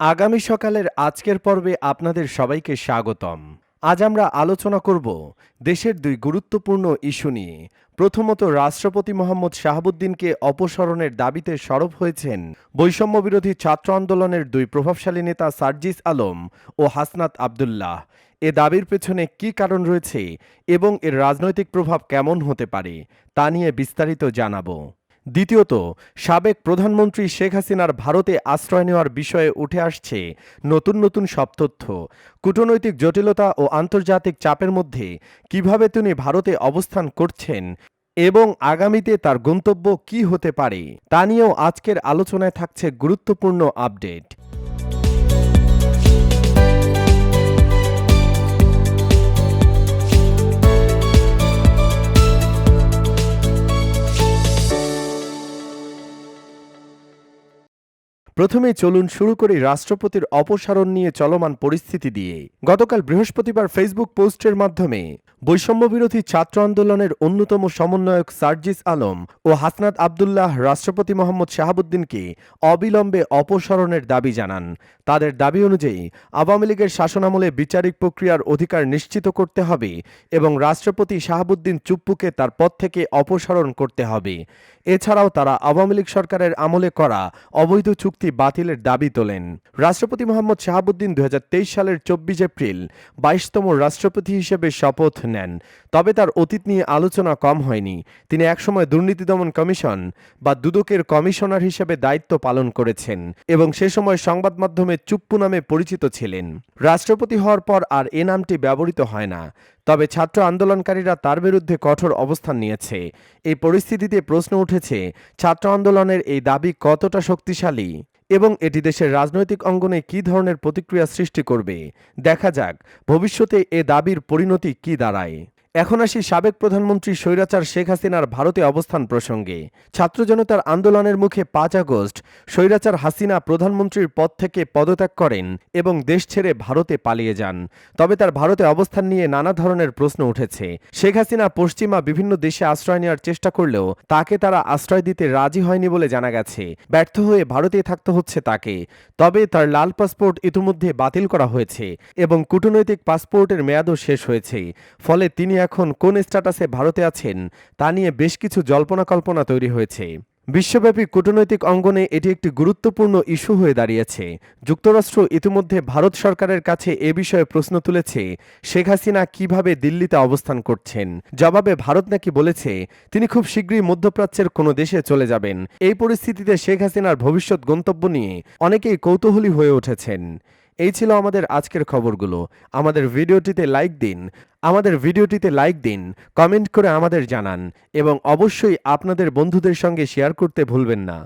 আগামী সকালের আজকের পর্বে আপনাদের সবাইকে স্বাগতম। আজ আমরা আলোচনা করব দেশের দুই গুরুত্বপূর্ণ ইস্যু নিয়ে। প্রথমত, রাষ্ট্রপতি মোহাম্মদ শাহাবুদ্দিনকে অপসারণের দাবিতে সরব হয়েছেন বৈষম্য বিরোধী ছাত্র আন্দোলনের দুই প্রভাবশালী নেতা সার্জিস আলম ও হাসনাত আবদুল্লাহ। এ দাবির পেছনে কী কারণ রয়েছে এবং এর রাজনৈতিক প্রভাব কেমন হতে পারে, তা নিয়ে বিস্তারিত জানাব। দ্বিতীয়ত, সাবেক প্রধানমন্ত্রী শেখ হাসিনার ভারতে আশ্রয় নেওয়ার বিষয়ে উঠে আসছে নতুন নতুন সব তথ্য। কূটনৈতিক জটিলতা ও আন্তর্জাতিক চাপের মধ্যে কীভাবে তিনি ভারতে অবস্থান করছেন এবং আগামীতে তার গন্তব্য কি হতে পারে, তা নিয়েও আজকের আলোচনায় থাকছে গুরুত্বপূর্ণ আপডেট। প্রথমে চলুন শুরু করি রাষ্ট্রপতির অপসারণ নিয়ে চলমান পরিস্থিতি দিয়ে গতকাল বৃহস্পতিবার ফেসবুক পোস্টের মাধ্যমে বৈষম্য বিরোধী ছাত্র আন্দোলনের অন্যতম সমন্বয়ক সার্জিস আলম ও হাসনাত আবদুল্লাহ রাষ্ট্রপতি মোহাম্মদ শাহাবুদ্দিনকে অবিলম্বে অপসারণের দাবি জানান। তাদের দাবি অনুযায়ী, আওয়ামী লীগের শাসনামলে বিচারিক প্রক্রিয়ার অধিকার নিশ্চিত করতে হবে এবং রাষ্ট্রপতি শাহাবুদ্দিন চুপ্পুকে তার পদ থেকে অপসারণ করতে হবে। এছাড়াও তারা আওয়ামী লীগ সরকারের আমলে করা অবৈধ চুক্তি বাতিলের দাবি তোলেন। রাষ্ট্রপতি মোহাম্মদ শাহাবুদ্দিন দু হাজার তেইশ সালের চব্বিশ এপ্রিল বাইশতম রাষ্ট্রপতি হিসেবে শপথ নেন। তবে তার অতীত নিয়ে আলোচনা কম হয়নি। তিনি একসময় দুর্নীতি দমন কমিশন বা দুদকের কমিশনার হিসেবে দায়িত্ব পালন করেছেন এবং সে সময় সংবাদ মাধ্যমে চুপ্পু নামে পরিচিত ছিলেন। রাষ্ট্রপতি হওয়ার পর আর এ নামটি ব্যবহৃত হয় না। তবে ছাত্র আন্দোলনকারীরা তার বিরুদ্ধে কঠোর অবস্থান নিয়েছে। এই পরিস্থিতিতে প্রশ্ন উঠেছে, ছাত্র আন্দোলনের এই দাবি কতটা শক্তিশালী? এবং এটি দেশের রাজনৈতিক অঙ্গনে কী ধরনের প্রতিক্রিয়া সৃষ্টি করবে? দেখা যাক, ভবিষ্যতে এ দাবির পরিণতি কী দাঁড়ায়? এখন আসি সাবেক প্রধানমন্ত্রী স্বৈরাচার শেখ হাসিনার ভারতে অবস্থান প্রসঙ্গে। ছাত্র জনতার আন্দোলনের মুখে পাঁচ আগস্ট স্বৈরাচার হাসিনা প্রধানমন্ত্রীর পদ থেকে পদত্যাগ করেন এবং দেশ ছেড়ে ভারতে পালিয়ে যান। তবে তার ভারতে অবস্থান নিয়ে নানা ধরনের প্রশ্ন উঠেছে। শেখ হাসিনা পশ্চিমা বিভিন্ন দেশে আশ্রয় নেওয়ার চেষ্টা করলেও তাকে তারা আশ্রয় দিতে রাজি হয়নি বলে জানা গেছে। ব্যর্থ হয়ে ভারতে থাকতে হচ্ছে তাকে। তবে তার লাল পাসপোর্ট ইতিমধ্যে বাতিল করা হয়েছে এবং কূটনৈতিক পাসপোর্টের মেয়াদও শেষ হয়েছে। ফলে তিনি এখন কোন স্ট্যাটাসে ভারতে আছেন, তা নিয়ে বেশ কিছু জল্পনা কল্পনা তৈরি হয়েছে। বিশ্বব্যাপী কূটনৈতিক অঙ্গনে এটি একটি গুরুত্বপূর্ণ ইস্যু হয়ে দাঁড়িয়েছে। যুক্তরাষ্ট্র ইতিমধ্যে ভারত সরকারের কাছে এ বিষয়ে প্রশ্ন তুলেছে, শেখ হাসিনা কীভাবে দিল্লিতে অবস্থান করছেন? জবাবে ভারত নাকি বলেছে, তিনি খুব শীঘ্রই মধ্যপ্রাচ্যের কোনো দেশে চলে যাবেন। এই পরিস্থিতিতে শেখ হাসিনার ভবিষ্যৎ গন্তব্য নিয়ে অনেকেই কৌতূহলী হয়ে উঠেছেন। এই ছিল আমাদের আজকের খবরগুলো। আমাদের ভিডিওটিতে লাইক দিন, আমাদের ভিডিওটিতে লাইক দিন, কমেন্ট করে আমাদের জানান এবং অবশ্যই আপনাদের বন্ধুদের সঙ্গে শেয়ার করতে ভুলবেন না।